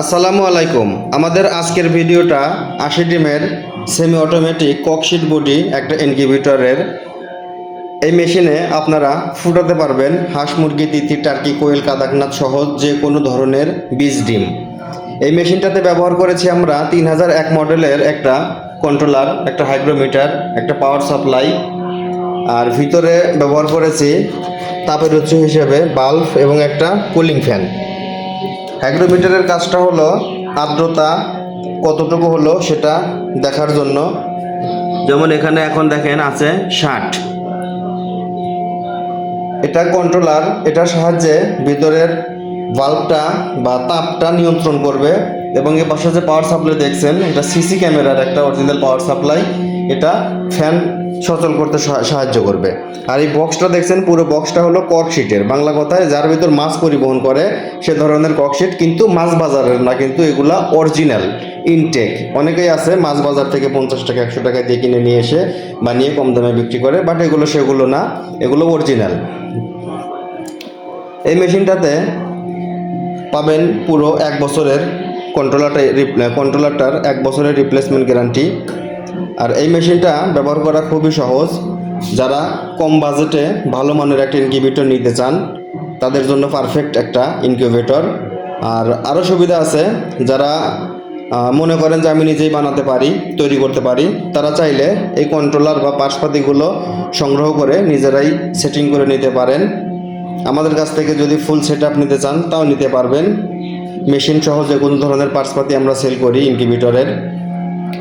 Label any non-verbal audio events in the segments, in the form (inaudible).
আসসালামু আলাইকুম। আমাদের আজকের ভিডিওটা আশি ডিমের সেমি অটোমেটিক ককশিট বডি একটা ইনকিউবেটরের এই মেশিনে আপনারা ফুটাতে পারবেন হাঁস, মুরগি তিথি টার্কি কোয়েল কাদাকনাথ সহ যে কোনো ধরনের বীজ ডিম। এই মেশিনটাতে ব্যবহার করেছি আমরা তিন হাজার এক মডেলের একটা কন্ট্রোলার একটা হাইগ্রোমিটার একটা পাওয়ার সাপ্লাই আর ভিতরে ব্যবহার করেছি তাপের উৎস হিসেবে বাল্ব এবং একটা কুলিং ফ্যান হাইগ্রোমিটারের কাজটা হলো আর্দ্রতা কতটুকু হলো সেটা দেখার জন্য। যেমন এখানে এখন দেখেন আছে ষাট। এটা কন্ট্রোলার এটার সাহায্যে ভিতরের ভাল্বটা বা তাপটা নিয়ন্ত্রণ করবে এবং এর পাশে যে পাওয়ার সাপ্লাই দেখছেন, এটা সিসি ক্যামেরার একটা অরিজিনাল পাওয়ার সাপ্লাই এটা ফ্যান সচল করতে সাহায্য করবে। আর এই বক্সটা দেখছেন, পুরো বক্সটা হলো কর্কশিটের বাংলা কথায়, যার ভিতর মাছ পরিবহন করে, সে ধরনের কর্কশিট কিন্তু মাছ বাজারের না, কিন্তু এগুলা অরিজিনাল ইনটেক অনেকেই আছে মাছ বাজার থেকে পঞ্চাশ টাকা, একশো টাকা দিয়ে কিনে নিয়ে এসে বানিয়ে কম দামে বিক্রি করে বাট এগুলো সেগুলো না, এগুলো অরিজিনাল এই মেশিনটাতে পাবেন পুরো এক বছরের কন্ট্রোলারটা কন্ট্রোলারটার এক বছরের রিপ্লেসমেন্ট গ্যারান্টি আর এই মেশিনটা ব্যবহার করা খুবই সহজ। যারা কম বাজেটে ভালো মানের একটা ইনকিউবেটর নিতে চান, তাদের জন্য পারফেক্ট একটা ইনকিউবেটর আর আরও সুবিধা আছে, যারা মনে করেন যে আমি নিজেই বানাতে পারি, তৈরি করতে পারি, তারা চাইলে এই কন্ট্রোলার বা পাশপাতিগুলো সংগ্রহ করে নিজেরাই সেটিং করে নিতে পারেন। আমাদের কাছ থেকে যদি ফুল সেট নিতে চান, তাও নিতে পারবেন। মেশিন সহ যে কোনো ধরনের পার্টসপাতি আমরা সেল করি ইনকিউবেটরের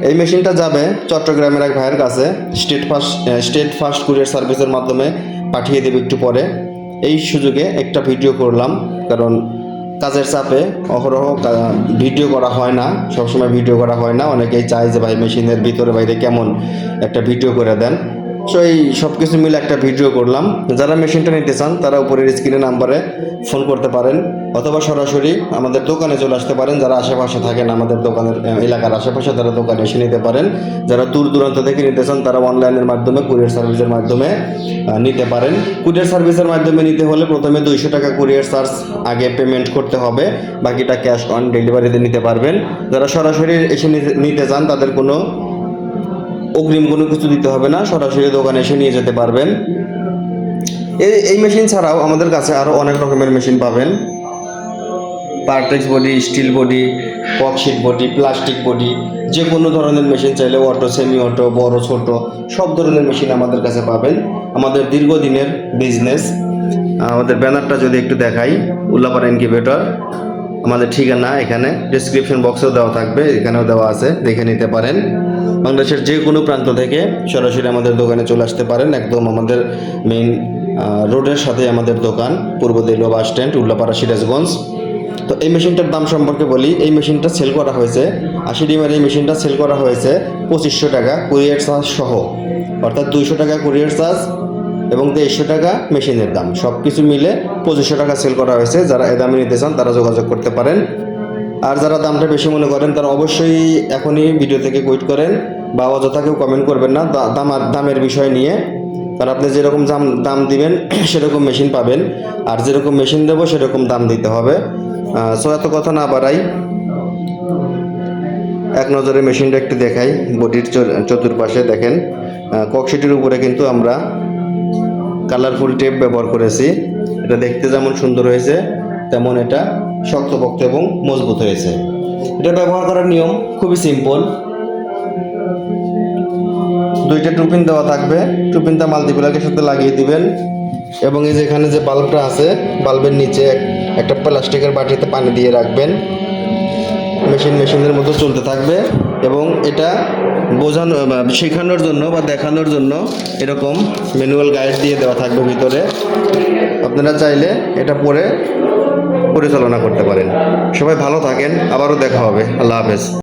এই মেশিনটা যাবে চট্টগ্রামের এক ভাইয়ের কাছে, state first state first courier সার্ভিসের মাধ্যমে পাঠিয়ে দেবে একটু পরে। এই সুযোগে একটা ভিডিও করলাম, কারণ কাজের চাপে অহরহ ভিডিও করা হয় না, সবসময় ভিডিও করা হয় না। অনেকেই চায় যে ভাই, মেশিনের ভিতরে বাইরে কেমন একটা ভিডিও করে দেন। সো এই সব কিছু মিলে একটা ভিডিও করলাম। যারা মেশিনটা নিতে চান, তারা উপরের স্ক্রিনে নাম্বারে ফোন করতে পারেন। অথবা সরাসরি আমাদের দোকানে চলে আসতে পারেন। যারা আশেপাশে থাকেন আমাদের দোকানের এলাকার আশেপাশে, তারা দোকানে এসে নিতে পারেন। যারা দূর দূরান্ত থেকে নিতে চান, তারা অনলাইনের মাধ্যমে কুরিয়ার সার্ভিসের মাধ্যমে নিতে পারেন। কুরিয়ার সার্ভিসের মাধ্যমে নিতে হলে প্রথমে দুইশো টাকা কুরিয়ার চার্জ আগে পেমেন্ট করতে হবে। বাকিটা ক্যাশ অন ডেলিভারিতে নিতে পারবেন। যারা সরাসরি এসে নিতে- চান, তাদের কোনো অগ্রিম কোনো কিছু দিতে হবে না, সরাসরি দোকানে এসে নিয়ে যেতে পারবেন। এই এই মেশিন ছাড়াও আমাদের কাছে আরও অনেক রকমের মেশিন পাবেন। Partex body steel body cork sheet body plastic body যে কোনো ধরনের মেশিন চাইলে অটো সেমি অটো বড়, ছোট, সব ধরনের মেশিন আমাদের কাছে পাবেন। আমাদের দীর্ঘদিনের বিজনেস আমাদের ব্যানারটা যদি একটু দেখাই, উল্লাপাড়া ইনকিউবেটর আমাদের ঠিকানা এখানে ডিসক্রিপশন বক্সেও দেওয়া থাকবে, এখানেও দেওয়া আছে, দেখে নিতে পারেন। বাংলাদেশের যে কোনো প্রান্ত থেকে সরাসরি আমাদের দোকানে চলে আসতে পারেন। একদম আমাদের মেইন রোডের সাথে আমাদের দোকান, পূর্ব দিল্লি বাস স্ট্যান্ড, উল্লাপাড়া সিরাজগঞ্জ। তো এই মেশিনটার দাম সম্পর্কে বলি, এই মেশিনটা সেল করা হয়েছে, আশি ডিমের এই মেশিনটা সেল করা হয়েছে পঁচিশশো টাকা কুরিয়ার চার্জ সহ। অর্থাৎ দুইশো টাকা কুরিয়ার চার্জ এবং তেইশশো টাকা মেশিনের দাম। সব কিছু মিলে পঁচিশশো টাকা সেল করা হয়েছে। যারা এ দামে নিতে চান, তারা যোগাযোগ করতে পারেন। আর যারা দামটা বেশি মনে করেন, তারা অবশ্যই এখনই ভিডিও থেকে কুইট করেন বা অযথা কেউ কমেন্ট করবেন না। দাম দামের বিষয় নিয়ে। কারণ আপনি যেরকম দাম দাম দিবেন, (clears throat) সেরকম মেশিন পাবেন। আর যেরকম মেশিন দেবো, সেরকম দাম দিতে হবে। সো এত কথা না বাড়াই। এক নজরে মেশিনটা একটু দেখাই। বডির চতুর্পাশে দেখেন। ককশিটের উপরে কিন্তু আমরা কালারফুল টেপ ব্যবহার করেছি। এটা দেখতে যেমন সুন্দর হয়েছে, তেমন এটা শক্তপোক্ত এবং মজবুত হয়েছে। এটা ব্যবহার করার নিয়ম খুবই সিম্পল দুইটা টুপিন দেওয়া থাকবে। টুপিনটা মাল্টিপ্লাকের সাথে লাগিয়ে দিবেন। এবং এই যে এখানে যে বাল্বটা আছে বাল্বের নিচে একটা প্লাস্টিকের বাটিতে পানি দিয়ে রাখবেন। মেশিন মেশিনের মতো চলতে থাকবে। এবং এটা বোঝানো শেখানোর জন্য বা দেখানোর জন্য এরকম ম্যানুয়াল গাইড দিয়ে দেওয়া থাকবে ভিতরে। আপনারা চাইলে এটা পরে পরিচালনা করতে পারেন। সবাই ভালো থাকেন আবারও দেখা হবে। আল্লাহ হাফেজ।